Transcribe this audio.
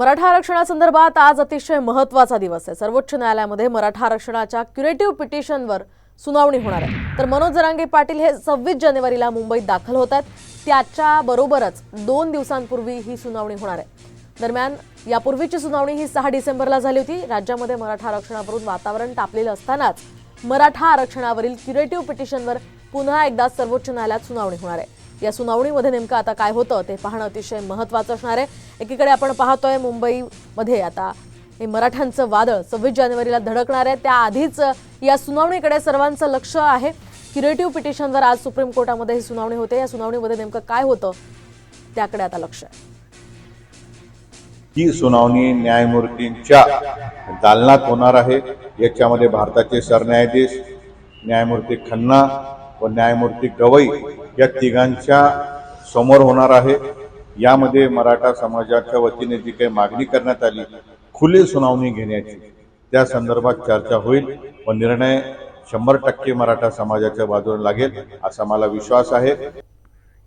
मराठा आरक्षणासंदर्भात आज अतिशय महत्त्वाचा दिवस आहे. सर्वोच्च न्यायालयामध्ये मराठा आरक्षणाच्या क्युरेटिव्ह पिटिशनवर सुनावणी होणार आहे. तर मनोज जरांगे पाटील हे सव्वीस जानेवारीला मुंबईत दाखल होत आहेत. त्याच्या बरोबरच दोन दिवसांपूर्वी ही सुनावणी होणार आहे. दरम्यान यापूर्वीची सुनावणी ही सहा डिसेंबरला झाली होती. राज्यामध्ये मराठा आरक्षणावरून वातावरण तापलेलं असतानाच मराठा आरक्षणावरील क्युरेटिव्ह पिटिशनवर पुन्हा एकदा सर्वोच्च न्यायालयात सुनावणी होणार आहे. या सुनावणीमध्ये नेमकं आता काय होतं ते पाहणं अतिशय महत्त्वाचं असणार आहे. एकीकडे आपण पाहतोय मुंबईमध्ये आता हे मराठ्यांचं वादळ सव्वीस जानेवारीला धडकणार आहे. त्याआधीच या सुनावणीकडे सर्वांचं लक्ष आहे. क्युरेटिव्ह पिटिशनवर आज सुप्रीम कोर्टामध्ये ही सुनावणी होते या सुनावणीमध्ये नेमकं काय होतं त्याकडे आता लक्ष आहे. ही सुनावणी न्यायमूर्तींच्या दालनात होणार आहे. याच्यामध्ये भारताचे सरन्यायाधीश न्यायमूर्ती खन्ना व न्यायमूर्ती गवई या तिघांच्या समोर होणार आहे. यामध्ये मराठा समाजाच्या वतीने जी काही मागणी करण्यात आली खुली सुनावणी घेण्याची त्या संदर्भात चर्चा होईल व निर्णय शंभर टक्के मराठा समाजाच्या बाजूने लागेल असा मला विश्वास आहे.